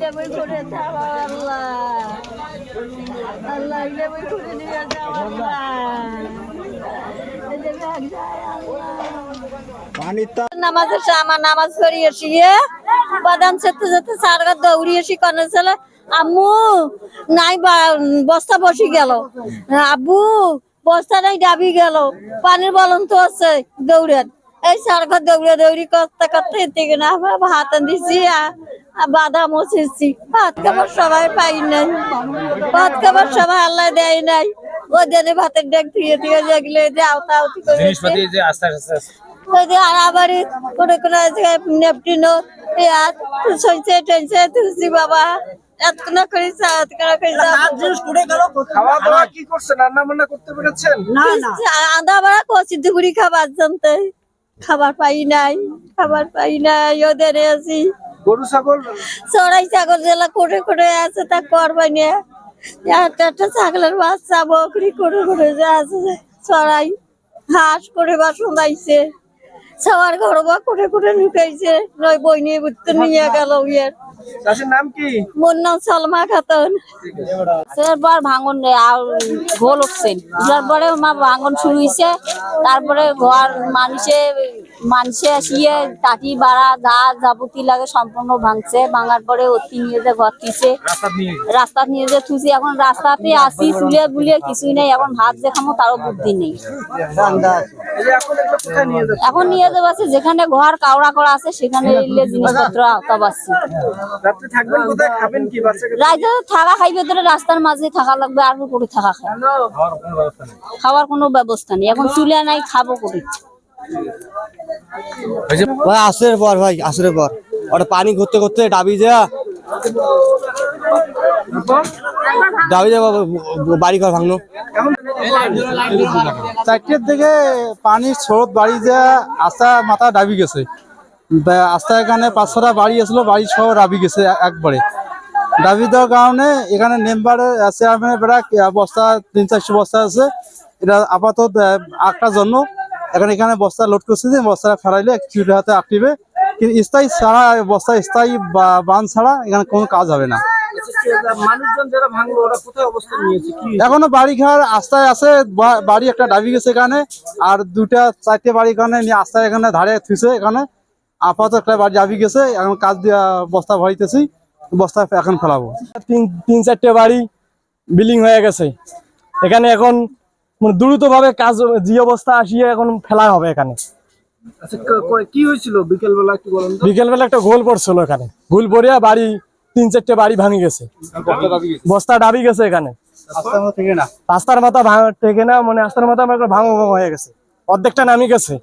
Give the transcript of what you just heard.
ইলেবই করে চাওয়া আল্লাহ। আল্লাহ ইলেবই করে নিয়ে যাও আল্লাহ। এই যে ব্যাগ যায় আল্লাহ। নামাজের আমার নামাজ পড়িয়ে শিয়ে বাদাম সেতে যেতে সারগা দৌড়িয়ে শিখানো ছিল আম্মু নাই বা- বস্তা বসি গেল। আব্বু বস্তা নাই ডাবি গেল। পানির বলন তো আছে দৌড়েন। এই সারগা দৌড়ে দৌড়ি করতে করতে থেকে না ভাত দিছি বাদাম ছিঁড়ছি। ভাত খাবার সবাই পাই নাই। ভাত খাবার সবাই আল্লাহ দেয় নাই। ও জেনে ভাতের ডাক দিয়ে দিয়ে যেগুলো যে আওতা আওতি করে জিনিসপাতি যে আস্তে আস্তে আস্তে ওই যে আড়াবাড়ি করে করে নেপটিনো পেঁয়াজ সইছে টইছে তুলসী বাবা। এতক্ষণ করে সাত করে করে খাওয়া দাওয়া কি করছেন? রান্না বান্না করতে পেরেছেন? আদা বাড়া কচি দুপুরি খাবার জানতে। খাবার পাই নাই খাবার পাই নাই ওদের আছি গরু ছাগল? চড়াই ছাগল যেলা করে করে আছে তা করবাই না। একটা একটা ছাগলের বাচ্চা বকরি করে করে যে আছে চড়াই। হাঁস করে বা শোনাইছে সবার ঘর বা করে করে ঢুকাইছে। নয় বই নিয়ে বুঝতে নিয়ে গেল ইয়ের। চাষের নাম কি? মোর নাম সালমা খাতুন। তারপর ভাঙন আর ঘোল উঠছেন তারপরে মা ভাঙন শুরু হয়েছে তারপরে ঘর মানুষে মানুষে আসিয়ে টাটি বাড়া যা যাবতীয় লাগে সম্পূর্ণ ভাঙছে। ভাঙার পরে অতি নিয়ে যে ঘর দিছে রাস্তা নিয়ে। যে থুছি এখন রাস্তাতে আসি চুলে বুলে কিছুই নেই। এখন ভাত যে খামো তারও বুদ্ধি নেই। এখন নিয়ে যাব আছে যেখানে ঘর কাওড়া করা আছে সেখানে জিনিসপত্র আওতা পাচ্ছি বাচ্চাকে রাইতে থাকা খাইবে ধরে রাস্তার মাঝে থাকা লাগবে আর করে থাকা খাই খাওয়ার কোনো ব্যবস্থা নেই। এখন চুলে নাই খাব করে। যে আসরের পর, ভাই, আসরের পর। ওটা পানি ঘুরতে ঘুরতে ডাবি যা। ডাবি যা বাড়ি ঘর ভাঙলো। চারটের দিকে পানির স্রোত বাড়ি যে, আস্তা মাথা ডাবি গেছে। আস্তা এখানে পাঁচ ছটা বাড়ি আসলো বাড়ি সহ ডাবি গেছে একবারে। ডাবি দেওয়ার কারণে এখানে নেম্বারে চেয়ারম্যানের বেড়া বস্তা, তিন চারশো বস্তা আছে। এটা আপাতত আটটার জন্য এখন এখানে বস্তা লোড করছে যে বস্তাটা ফেরাইলে কিছুটা হাতে আটটিবে। কিন্তু স্থায়ী ছাড়া বস্তা স্থায়ী বান ছাড়া এখানে কোনো কাজ হবে না। মানুষজন যারা ভাঙলো ওরা কোথায় অবস্থান নিয়েছে? কি এখনও বাড়ি ঘর আস্তায় আছে বা- বাড়ি একটা ডাবি গেছে এখানে আর দুটা চারটে বাড়ি এখানে নিয়ে আস্তায় এখানে ধারে থুইছে এখানে। আপাতত একটা বাড়ি ডাবি গেছে এখন কাজ দিয়া বস্তা ভরাইতেছি বস্তা এখন ফেলাবো। তিন তিন চারটে বাড়ি বিল্ডিং হয়ে গেছে। এখানে এখন মানে দ্রুত ভাবে কাজ যে অবস্থা আসিয়ে এখন ফেলা হবে এখানে। আচ্ছা ক- হয়েছিল একটু বলুন তো? একটা গোল পড়ছিল এখানে। গোল পড়িয়া বাড়ি তিন চারটে বাড়ি ভাঙি গেছে। বস্তা ডাবি গেছে এখানে। রাস্তার মাথা ভাঙ টেকে না মানে রাস্তার মাথা আমার ভাঙো ভাঙো হয়ে গেছে। অর্ধেকটা নামি গেছে।